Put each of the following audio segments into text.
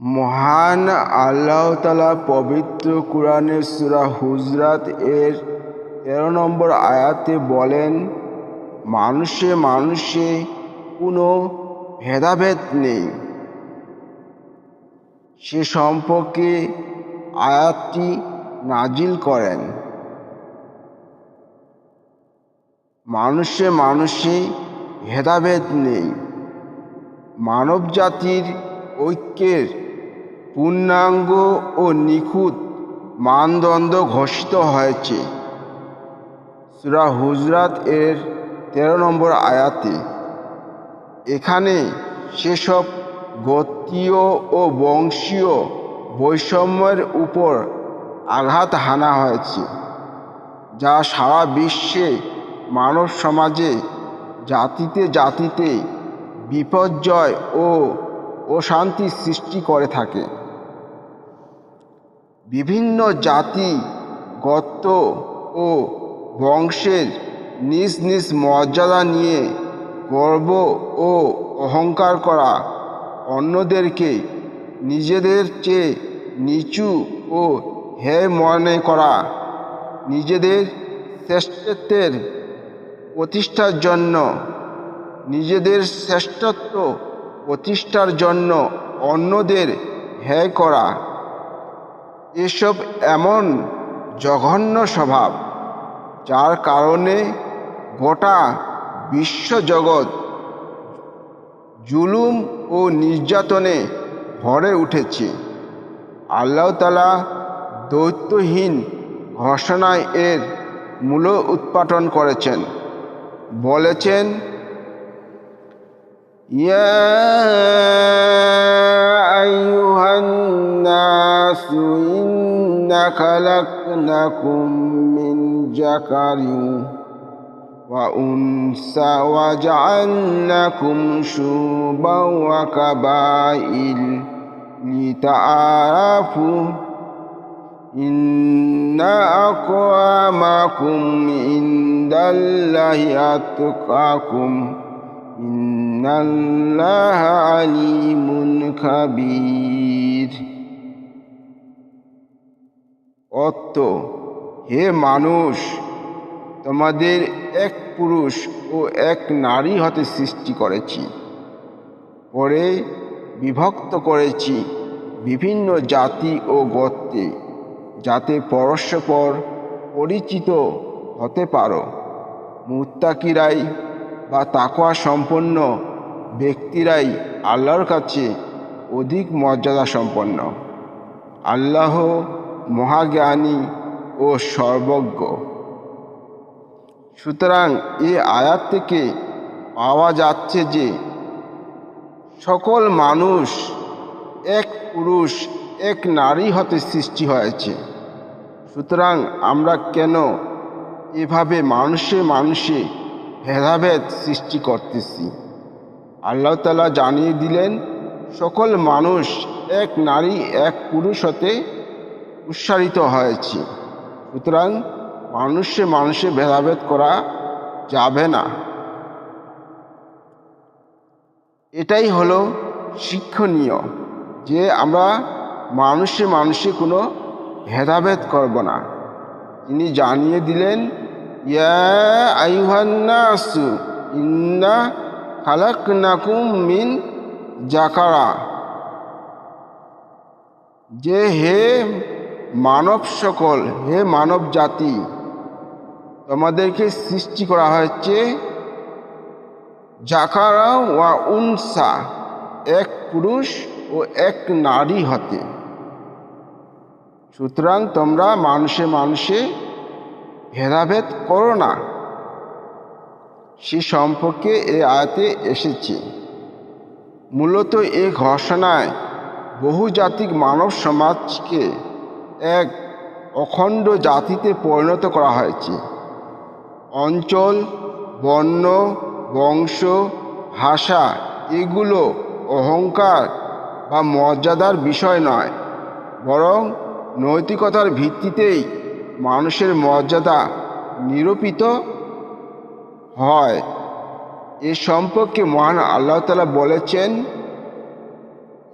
মহান আল্লাহ তালা পবিত্র কোরআনের সুরা হুজরাত এর তেরো নম্বর আয়াতে বলেন, মানুষে মানুষে কোনো ভেদাভেদ নেই। সে সম্পর্কে আয়াতটি নাজিল করেন। মানুষে মানুষে ভেদাভেদ নেই। মানব জাতির ঐক্যের পূর্ণাঙ্গ ও নিখুঁত মানদণ্ড ঘোষিত হয়েছে। সুরা হুজরাত এর তেরো নম্বর আয়াতে, এখানে সেসব গোত্রীয় ও বংশীয় বৈষম্যের উপর আঘাত হানা হয়েছে, যা সারা বিশ্বে মানব সমাজে জাতিতে জাতিতে বিপর্যয় ও অশান্তি সৃষ্টি করে থাকে। বিভিন্ন জাতি গত ও বংশের নিজ নিজ মর্যাদা নিয়ে গর্ব ও অহংকার করা অন্যদেরকে নিজেদের চেয়ে নিচু ও হে মনে করা নিজেদের শ্রেষ্ঠত্বের প্রতিষ্ঠার জন্য, নিজেদের শ্রেষ্ঠত্ব প্রতিষ্ঠার জন্য অন্যদের হ্যায় করা এসব এমন জঘন্য স্বভাব, যার কারণে গোটা বিশ্বজগৎ জুলুম ও নির্যাতনে ভরে উঠেছে। আল্লাহতালা দৈত্যহীন ঘোষণায় এর মূল উৎপাটন করেছেন। বলেছেন يا خلقناكم من ذكر وأنثى وجعلناكم شوبا وكبائل لتعارفوا إن أقوامكم عند الله أتقاكم إن الله عليم خبير অর্থ হে মানুষ, তোমাদের এক পুরুষ ও এক নারী হতে সৃষ্টি করেছি। পরে বিভক্ত করেছি বিভিন্ন জাতি ও গোত্রে, যাতে পরস্পর পরিচিত হতে পারো। মুত্তাকিরাই বা তাকোয়া সম্পন্ন ব্যক্তিরাই আল্লাহর কাছে অধিক মর্যাদা সম্পন্ন আল্লাহ মহাজ্ঞানী ও সর্বজ্ঞ। সুতরাং এ আয়াত থেকে পাওয়া যাচ্ছে যে সকল মানুষ এক পুরুষ, এক নারী হতে সৃষ্টি হয়েছে। সুতরাং আমরা কেন এভাবে মানুষে মানুষে ভেদাভেদ সৃষ্টি করতেছি? আল্লাহ তালা জানিয়ে দিলেন, সকল মানুষ এক নারী, এক পুরুষ হতে উৎসারিত হয়েছে। সুতরাং মানুষে মানুষে ভেদাভেদ করা যাবে না। এটাই হলো শিক্ষণীয় যে আমরা মানুষে মানুষে কোনো ভেদাভেদ করব না। তিনি জানিয়ে দিলেন আইহান্নাসু ইন্না খালাকনাকুম মিন জাকারা। যে হে মানব সকল, হে মানব জাতি, তোমাদেরকে সৃষ্টি করা হয়েছে জাকারা ওয়া উনসা, এক পুরুষ ও এক নারী হতে। সুতরাং তোমরা মানুষে মানুষে ভেদাভেদ করো না। সে সম্পর্কে এ আয়াতে এসেছে। মূলত এ ঘোষণায় বহুজাতিক মানব সমাজকে এক অখণ্ড জাতিতে পরিণত করা হয়েছে। অঞ্চল, বর্ণ, বংশ, ভাষা এগুলো অহংকার বা মর্যাদার বিষয় নয়, বরং নৈতিকতার ভিত্তিতেই মানুষের মর্যাদা নিরূপিত হয়। এ সম্পর্কে মহান আল্লাহ তালা বলেছেন,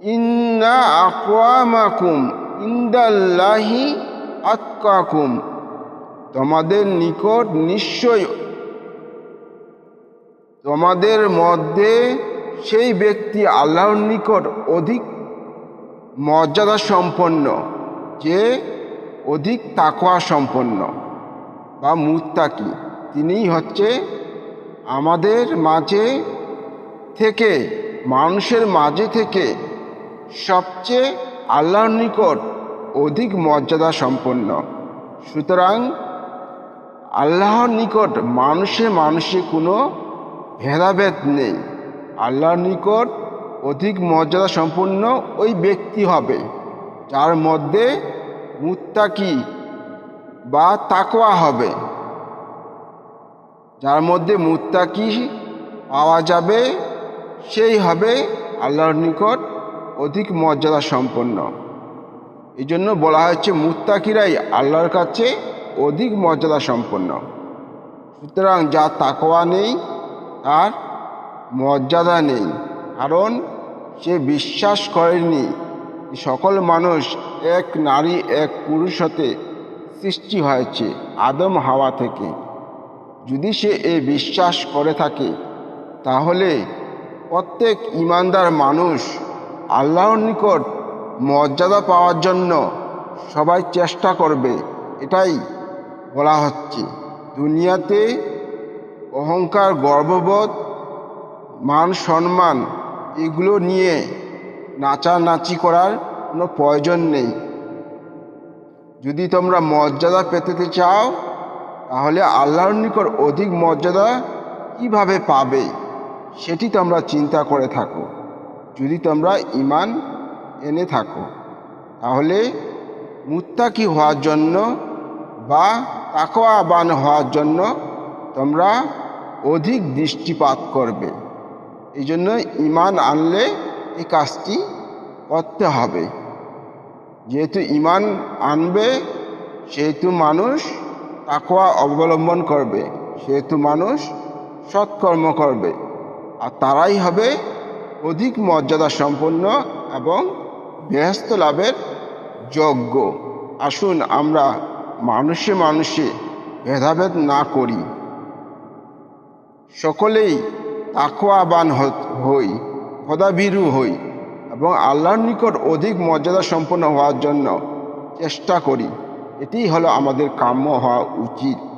ইন্না আকওয়ামাকুম ইন্দাল্লাহি আতকাকুম তোমাদের নিকট নিশ্চয় তোমাদের মধ্যে সেই ব্যক্তি আল্লাহর নিকট অধিক মর্যাদা সম্পন্ন, যে অধিক তাকোয়া সম্পন্ন বা মুত্তাকি। তিনিই হচ্ছে আমাদের মাঝে থেকে, মানুষের মাঝে থেকে সবচেয়ে আল্লাহর নিকট অধিক মর্যাদা সম্পন্ন। সুতরাং আল্লাহর নিকট মানুষে মানুষে কোনো ভেদাভেদ নেই। আল্লাহর নিকট অধিক মর্যাদা সম্পন্ন ওই ব্যক্তি হবে, যার মধ্যে মুত্তাকি বা তাকোয়া হবে। যার মধ্যে মুত্তাকি পাওয়া যাবে, সেই হবে আল্লাহর নিকট অধিক মর্যাদা সম্পন্ন। এই জন্য বলা হয়েছে, মুত্তাকিরাই আল্লাহর কাছে অধিক মর্যাদা সম্পন্ন। সুতরাং যা তাকওয়া নেই, তার মর্যাদা নেই। কারণ সে বিশ্বাস করেনি সকল মানুষ এক নারী, এক পুরুষ হতে সৃষ্টি হয়েছে আদম হাওয়া থেকে। যদি সে এ বিশ্বাস করে থাকে, তাহলে প্রত্যেক ইমানদার মানুষ আল্লাহর নিকট মর্যাদা পাওয়ার জন্য সবাই চেষ্টা করবে। এটাই বলা হচ্ছে। দুনিয়াতে অহংকার, গর্ববোধ, মান সম্মান, এগুলো নিয়ে নাচানাচি করার কোনো প্রয়োজন নেই। যদি তোমরা মর্যাদা পেতে চাও, তাহলে আল্লাহর নিকট অধিক মর্যাদা কীভাবে পাবে, সেটি তোমরা চিন্তা করে থাকো। যদি তোমরা ইমান এনে থাকো, তাহলে মুত্তাকি হওয়ার জন্য বা তাকওয়াবান হওয়ার জন্য তোমরা অধিক দৃষ্টিপাত করবে। এই জন্য ইমান আনলে এই কাজটি করতে হবে। যেহেতু ইমান আনবে, সেহেতু মানুষ তাকওয়া অবলম্বন করবে, সেহেতু মানুষ সৎকর্ম করবে, আর তারাই হবে অধিক মর্যাদা সম্পন্ন এবং বেহস্ত লাভের যোগ্য। আসুন আমরা মানুষে মানুষে ভেদাভেদ না করি। সকলেই তাকওয়াবান হ- হই, খদাভীরু হই এবং আল্লাহর নিকট অধিক মর্যাদা সম্পন্ন হওয়ার জন্য চেষ্টা করি। এটিই হলো আমাদের কাম্য হওয়া উচিত।